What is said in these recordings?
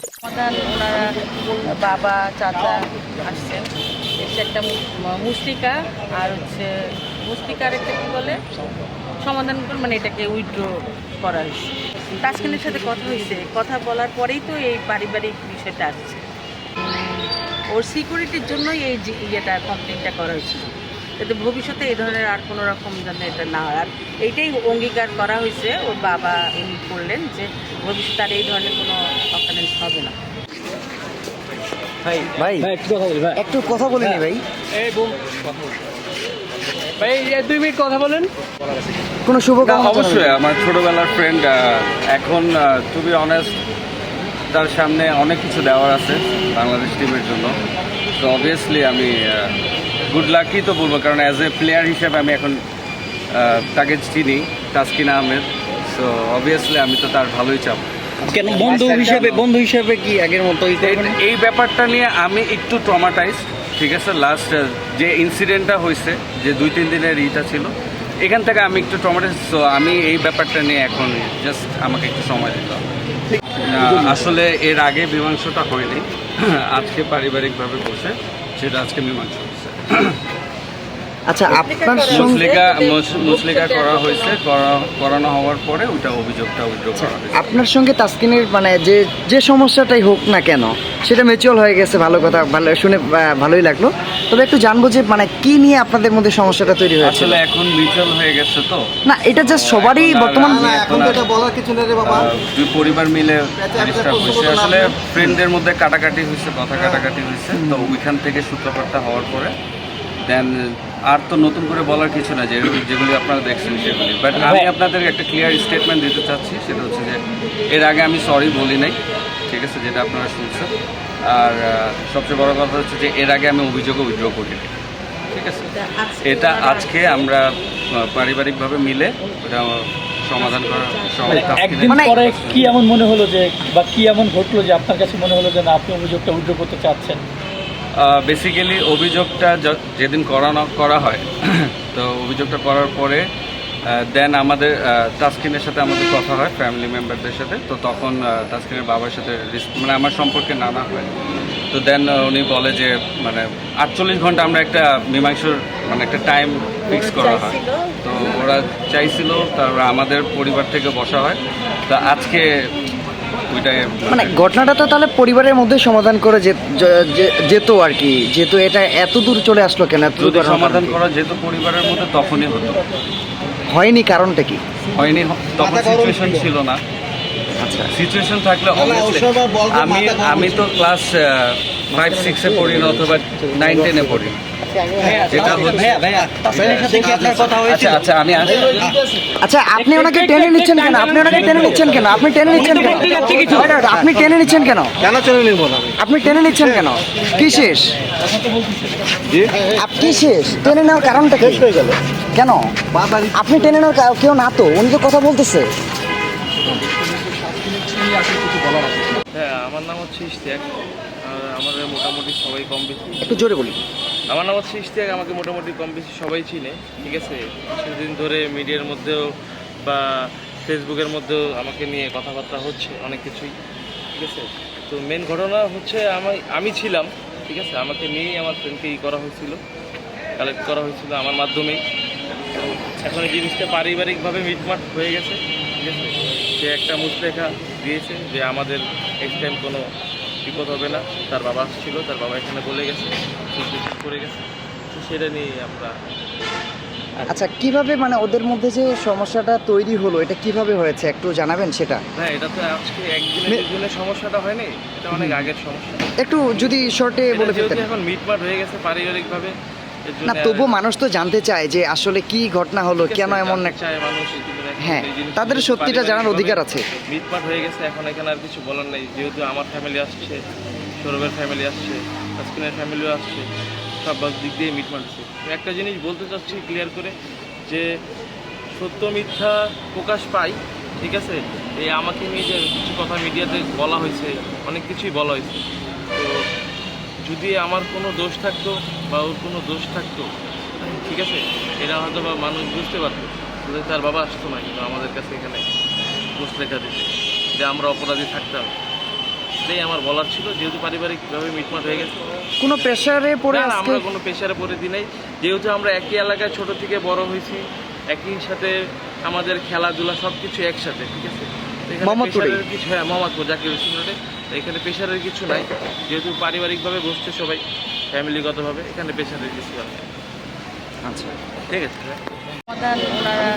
সমাধান, ওনারা বাবা, চাচা আসছেন। এসে একটা মুস্তিকা আর হচ্ছে মুস্তিকার একটা কী বলে? সমাধান করে মানে এটাকে উইথড্র করা হয়েছে। তাসকিনের সাথে কথা হয়েছে। কথা বলার পরেই তো এই পারিবারিক বিষয়টা আসছে। ওর সিকিউরিটির জন্যই এই ইয়েটা কমপ্লেনটা করা হয়েছিল। যাতে ভবিষ্যতে এই ধরনের আর কোনো রকম যাতে এটা না হয়। আর এইটাই অঙ্গীকার করা হয়েছে ওর বাবা উনি করলেন যে ভবিষ্যতে আর এই ধরনের কোনো অকারেন্স হবে না। ভাই ভাই একটু কথা বলি ভাই। একটু কথা বলিনি ভাই। এই ভাই দুই মিনিট কথা বলেন। কোনো না, শুভকামনা অবশ্যই আমার ছোটবেলার ফ্রেন্ড এখন টু বি অনেস্ট তার সামনে অনেক কিছু দেওয়ার আছে বাংলাদেশ টিমের জন্য। তো অবভিয়াসলি আমি গুড লাকই তো বলব কারণ অ্যাজ এ প্লেয়ার হিসেবে আমি এখন তাকে চিনি তাসকিন আহমেদ। সো অবভিয়াসলি আমি তো তার ভালোই চাবো কেন বন্ধু হিসেবে বন্ধু হিসেবে কি আগের মতো এই- ব্যাপারটা নিয়ে আমি একটু ট্রমাটাইজ ঠিক আছে? লাস্ট যে ইনসিডেন্টটা হয়েছে যে দুই তিন দিনের ইটা ছিল এখান থেকে আমি একটু ট্রমাটাইজ তো আমি এই ব্যাপারটা নিয়ে এখন জাস্ট আমাকে একটু সময় দিতে হবে। আসলে এর আগে মীমাংসটা হয়নি আজকে পারিবারিকভাবে বসে সেটা আজকে মীমাংসা। আচ্ছা আপনার সঙ্গে মুসলিকা মুসলিকা করা হয়েছে করানো হওয়ার পরে ওটা অভিযোগটা উইথড্র করা হয়েছে। আপনার সঙ্গে তাসকিনের মানে যে যে সমস্যাটাই হোক না কেন সেটা মিউচুয়াল হয়ে গেছে ভালো কথা ভালো শুনে ভালোই লাগল। তবে একটু জানব যে মানে কি নিয়ে আপনাদের মধ্যে সমস্যাটা তৈরি হয়েছে? আসলে এখন মিউচুয়াল হয়ে গেছে তো। না এটা জাস্ট সবারই বর্তমান এখন আর- বলার কিছু নেই রে বাবা। দুই পরিবার মিলে জিনিসটা হয়েছে। আসলে ফ্রেন্ডদের মধ্যে কাটাকাটি হয়েছে কথা কাটাকাটি হয়েছে। তো ওইখান থেকে সূত্রপাতটা হওয়ার পরে দেন আর তো নতুন করে বলার কিছু না যে যেগুলি আপনারা দেখছেন সেগুলি। বাট আমি আপনাদের একটা ক্লিয়ার স্টেটমেন্ট দিতে চাচ্ছি সেটা হচ্ছে যে এর আগে আমি সরি বলি নাই ঠিক আছে যেটা আপনারা শুনছেন। আর সবচেয়ে বড় কথা হচ্ছে যে এর আগে আমি অভিযোগও উইথড্র করি ঠিক আছে? এটা আজকে আমরা পারিবারিকভাবে মিলে ওটা সমাধান করার সমাধান একদিন মানে- পরে কি এমন মনে হলো যে বা কি এমন ঘটলো যে আপনার কাছে মনে হলো যে না আপনি অভিযোগটা উইথড্র করতে চাচ্ছেন? বেসিক্যালি অভিযোগটা যেদিন করানো করা হয় তো অভিযোগটা করার পরে দেন আমাদের তাসকিনের সাথে আমাদের কথা হয় ফ্যামিলি মেম্বারদের সাথে তো তখন তাসকিনের বাবার সাথে মানে আমার সম্পর্কে নানা হয়। তো দেন উনি বলে যে মানে আটচল্লিশ ঘণ্টা আমরা একটা মীমাংসর মানে একটা টাইম ফিক্স করা হয়। তো ওরা চাইছিল তারপর আমাদের পরিবার থেকে বসা হয়। তো আজকে ওইটাই মানে ঘটনাটা তো তাহলে পরিবারের মধ্যে সমাধান করে যেত আর কি। যেহেতু এটা এত দূর চলে আসলো কেন এত যদি সমাধান করা যেত পরিবারের মধ্যে তখনই হতো। হয়নি কারণটা কি? হয়নি তখন সিচুয়েশন ছিল। না। আচ্ছা। সিচুয়েশন থাকলে আমি আমি তো ক্লাস ফাইভ সিক্সে পড়ি না অথবা নাইন টেনে পড়ি। আচ্ছা আচ্ছা আমি আচ্ছা আপনি ওনাকে টেনে নিচ্ছেন কেন? আপনি ওনাকে টেনে নিচ্ছেন কেন? আপনি টেনে নিচ্ছেন কেন? আপনি টেনে নিচ্ছেন কেন? কেন চলে নিব আপনি টেনে নিচ্ছেন কেন? কি শেষ? কি শেষ? টেনে নেওয়ার কারণটা কি? হয়ে গেল। কেন? আপনি টেনে নেওয়ার কেউ না তো? উনি তো কথা বলতেছে। হ্যাঁ আমার নাম হচ্ছে ইশতিয়াক। মোটামুটি সবাই কম বেশি। একটু জোরে বলি। আমার নাম হচ্ছে ইশতিয়াক আমাকে মোটামুটি কম বেশি সবাই চিনে ঠিক আছে? কিছুদিন ধরে মিডিয়ার মধ্যেও বা ফেসবুকের মধ্যেও আমাকে নিয়ে কথাবার্তা হচ্ছে অনেক কিছুই ঠিক আছে? তো মেন ঘটনা হচ্ছে আমি আমি ছিলাম ঠিক আছে? আমাকে নিয়েই আমার ফ্রেন্ডকে ই করা হয়েছিল কালেক্ট করা হয়েছিল আমার মাধ্যমেই। এখন এই জিনিসটা পারিবারিকভাবে মিটমাট হয়ে গেছে ঠিক আছে? সে একটা মুসলেখা দিয়েছে যে আমাদের নেক্সট টাইম কোনো বিপদ হবে না। তার বাবা ছিল তার বাবা এখানে বলে গেছে করে গেছে। তো সেটা নিয়ে আমরা আচ্ছা কীভাবে মানে ওদের মধ্যে যে সমস্যাটা তৈরি হলো এটা কীভাবে হয়েছে? একটু জানাবেন সেটা? হ্যাঁ এটা তো আজকে একদিনে মে- সমস্যাটা হয়নি এটা অনেক আগের সমস্যা। একটু যদি শর্টে বলে এখন মিটমাট হয়ে গেছে পারিবারিকভাবে জন্য না তবু মানুষ তো জানতে চায় যে আসলে কি ঘটনা হলো কেন এমন হ্যাঁ, তাদের সত্যিটা জানার অধিকার আছে। মিটমাট হয়ে গেছে এখন এখানে আর কিছু বলার নেই। যেহেতু আমার ফ্যামিলি আসছে সৌরভের ফ্যামিলি আসছে তাসকিনের ফ্যামিলিও আসছে সব দিক দিয়ে মিটমাট হচ্ছে একটা জিনিস বলতে চাচ্ছি ক্লিয়ার করে যে সত্য মিথ্যা প্রকাশ পাই ঠিক আছে? এই আমাকে নিয়ে যে কিছু কথা মিডিয়াতে বলা হয়েছে অনেক কিছুই বলা হয়েছে। যদি আমার কোনো দোষ থাকতো বা ওর কোনো দোষ থাকতো ঠিক আছে? এটা হয়তো বা মানুষ বুঝতে পারতো যদি তার বাবা আসতো না কিন্তু আমাদের কাছে এখানে মুসলেখা দিতে যে আমরা অপরাধী থাকতাম এটাই আমার বলার ছিল যেহেতু পারিবারিকভাবে মিটমাট হয়ে গেছে। কোনো প্রেশারে পড়ে না, আমরা কোনো পেশারে পড়ে দিই নাই। যেহেতু আমরা একই এলাকায় ছোট থেকে বড় হয়েছি একই সাথে আমাদের খেলাধুলা সব কিছু একসাথে ঠিক আছে? কিছু হ্যাঁ মোহাম্মদপুর জাকির হোসেন রোডে এখানে পেশারের কিছু নাই। যেহেতু পারিবারিকভাবে বসছে সবাই ফ্যামিলিগতভাবে এখানে পেশারের কিছু নেই। আচ্ছা। ঠিক আছে সমাধান ওনারা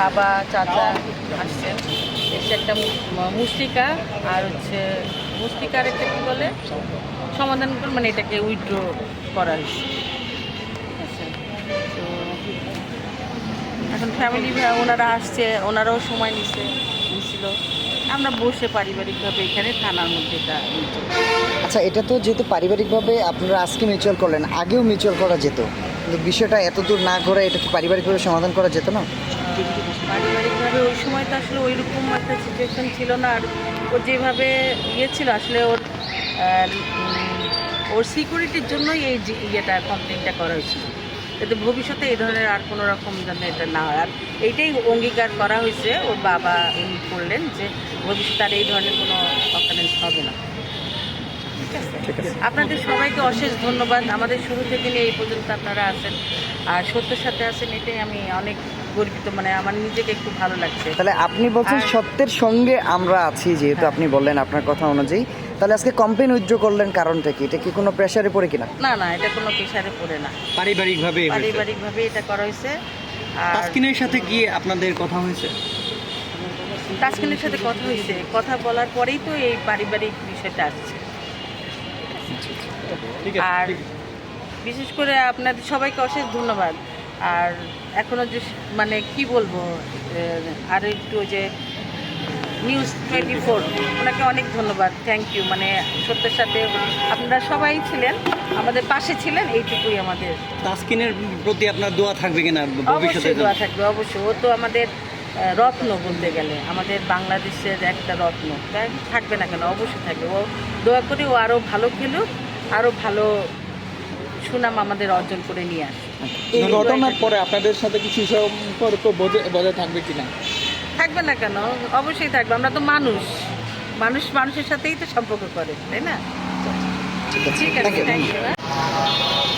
বাবা চাচা আসছেন। এসে একটা মুস্তিকা আর হচ্ছে মুস্তিকার একটা কী বলে? সমাধান করে মানে এটাকে উইথড্র করা হয়েছে। ঠিক আছে? তো এখন ফ্যামিলি ওনারা আসছে ওনারাও সময় নিচ্ছে নিছিল। আমরা বসে পারিবারিকভাবে এখানে থানার মধ্যে এটা আচ্ছা এটা তো যেহেতু পারিবারিকভাবে আপনারা আজকে মিউচুয়াল করলেন আগেও মিউচুয়াল করা যেত। কিন্তু বিষয়টা এত দূর না করে এটা কি পারিবারিকভাবে সমাধান করা যেত না? পারিবারিকভাবে ওই সময় তো আসলে ওই রকম একটা সিচুয়েশন ছিল না। আর ও যেভাবে ইয়ে ছিল আসলে ওর ওর সিকিউরিটির জন্যই এই ইয়েটা কমপ্লেনটা করা হয়েছিল। যাতে ভবিষ্যতে এই ধরনের আর কোনো রকম যেন এটা না হয়। আর এইটাই অঙ্গীকার করা হয়েছে। ওর বাবা উনি করলেন যে ভবিষ্যতে আর এই ধরনের কোনো অকারেন্স হবে না। আপনাদের সবাইকে অশেষ ধন্যবাদ। আমাদের শুরু থেকে নিয়ে এই পর্যন্ত আপনারা আছেন। আর সত্যের সাথে আছেন এটাই আমি অনেক গর্বিত। মানে আমার নিজেকে একটু ভালো লাগছে। তাহলে আপনি বলছেন সত্যের সঙ্গে আমরা আছি যেহেতু আপনি বললেন আপনার কথা অনুযায়ী। তাহলে আজকে কমপ্লেন উইথড্র করলেন কারণটা কি? এটা কি কোনো প্রেশারে পড়ে কিনা? না না এটা কোনো প্রেশারে পড়ে না। পারিবারিকভাবে পারিবারিকভাবে এটা করা হয়েছে। তাসকিনের সাথে গিয়ে আপনাদের কথা হয়েছে? তাসকিনের সাথে কথা হয়েছে। কথা বলার পরেই তো এই পারিবারিক বিষয়টা আসছে। আর বিশেষ করে আপনাদের সবাইকে অশেষ ধন্যবাদ। আর এখনও যে মানে কি বলব আর একটু যে নিউজ টোয়েন্টি ফোর ওনাকে অনেক ধন্যবাদ। থ্যাংক ইউ মানে সত্যের সাথে আপনারা সবাই ছিলেন আমাদের পাশে ছিলেন এইটুকুই আমাদের। তাসকিনের প্রতি আপনার দোয়া থাকবে কিনা ভবিষ্যতে অবশ্যই দোয়া থাকবে অবশ্যই। ও তো আমাদের রত্ন বলতে গেলে। আমাদের বাংলাদেশের একটা রত্ন। তাই থাকবে না কেন? অবশ্যই থাকবে। ও দোয়া করি ও আরও ভালো খেলুক আরও ভালো সুনাম আমাদের অর্জন করে নিয়ে আসে এই ঘটনার পরে আপনাদের সাথে কিছু সম্পর্ক বজায় বজায় থাকবে কিনা? থাকবে না কেন? অবশ্যই থাকবে। আমরা তো মানুষ। মানুষ মানুষের সাথেই তো সম্পর্ক করে তাই না? ঠিক আছে. Thank you